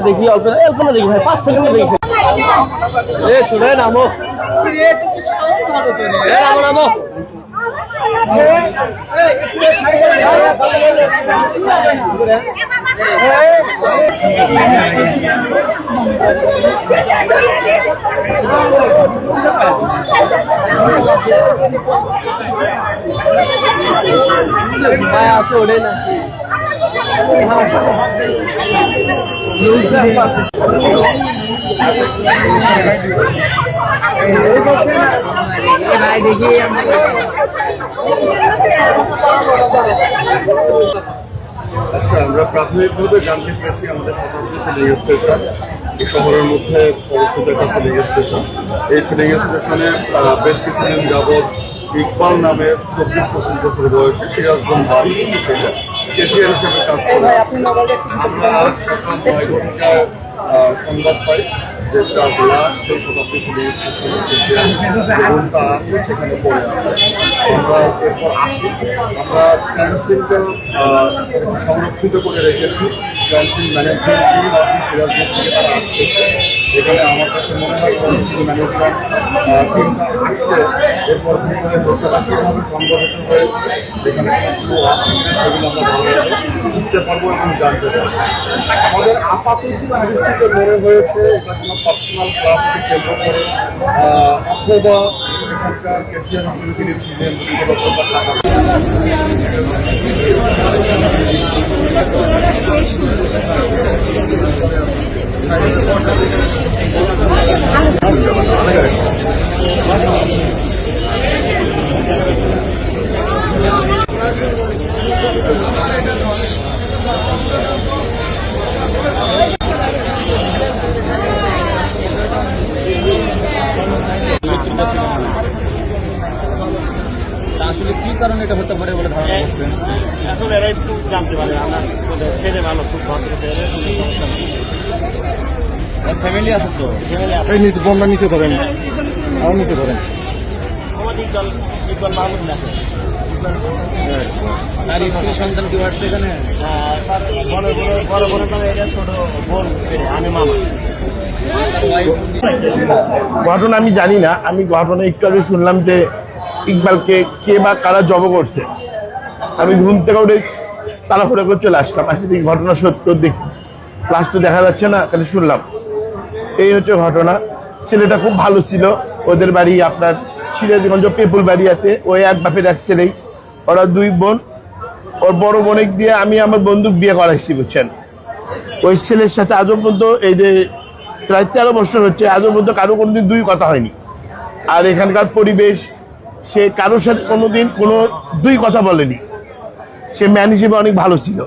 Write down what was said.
দেখি অল্প না অল্প না দেখি ভাই পাঁচ সেকেন্ড দেখি এ ছোট নামো এ নামো নামো ভাই আছে ওটাই না ভাই দেখি আচ্ছা আমরা প্রাথমিকভাবে জানতে পেরেছি আমাদের স্টেশন। শহরের মধ্যে অবস্থিত একটা ফিলিং স্টেশন এই ফিলিং স্টেশনে বেশ কিছুদিন যাবৎ ইকবাল নামে চব্বিশ পঁচিশ বছর বয়সে সিরাজগঞ্জ বাড়ি কেশিয়ার হিসেবে কাজ করে। আমরা আজ সকাল নয় আহ, সংবাদ পাই যে তার লাশ সেই শতাব্দী পুলিশ স্টেশনে কেশিয়ার আছে সেখানে পড়ে আছে। আমরা এরপর আসি। আমরা ক্যান্সিলটা সংরক্ষিত করে রেখেছি। ক্যান্সিল ম্যানেজমেন্ট আছে থেকে তারা আসতেছে। এখানে আমার কাছে মনে হয় ক্যান্সিল ম্যানেজমেন্ট টিমটা আসলে এরপর ভিতরে কীভাবে সংগঠিত হয়েছে আছে সেগুলো আমরা ভালোভাবে বুঝতে পারব এবং জানতে পারব। আমাদের আপাতত দৃষ্টিতে মনে হয়েছে, এটা কোনো পার্সোনাল ক্লাসকে কেন্দ্র করে অথবা এখানকার ক্যাশিয়ার হিসেবে তিনি ছিলেন টাকা আসলে কি কারণে এটা হতে পারে বলে ধারণা করছেন? এখন এরা একটু জানতে পারে, আমরা ছেলে ভালো, খুব ভদ্র ফ্যামিলি আছে তো? এই নিচে বন্যা নিচে ধরেন। আমার নিচে ধরেন। স্ত্রী সন্তান কি আসছে এখানে? বড় বড় এটা ছোট বোন আমি মামা। ঘটনা আমি জানি না আমি ঘটনা একটু আগে শুনলাম যে ইকবালকে কে বা কারা জব করছে। আমি ঘুম থেকে উঠে তাড়াহুড়া করে চলে আসলাম আসলে ঘটনা সত্য দেখ ক্লাস তো দেখা যাচ্ছে না খালি শুনলাম। এই হচ্ছে ঘটনা। ছেলেটা খুব ভালো ছিল। ওদের বাড়ি আপনার সিরাজগঞ্জ পেপুল বাড়িয়াতে ওই এক বাপের এক ছেলেই। ওরা দুই বোন। ওর বড় বোনেক দিয়ে আমি আমার বন্ধু বিয়ে করাইছি, বুঝছেন? ওই ছেলের সাথে আজও পর্যন্ত এই যে প্রায় তেরো বছর হচ্ছে আজও পর্যন্ত কারও কোনোদিন দুই কথা হয়নি। আর এখানকার পরিবেশ, সে কারোর সাথে কোনোদিন কোনো দুই কথা বলেনি। সে ম্যান হিসেবে অনেক ভালো ছিল।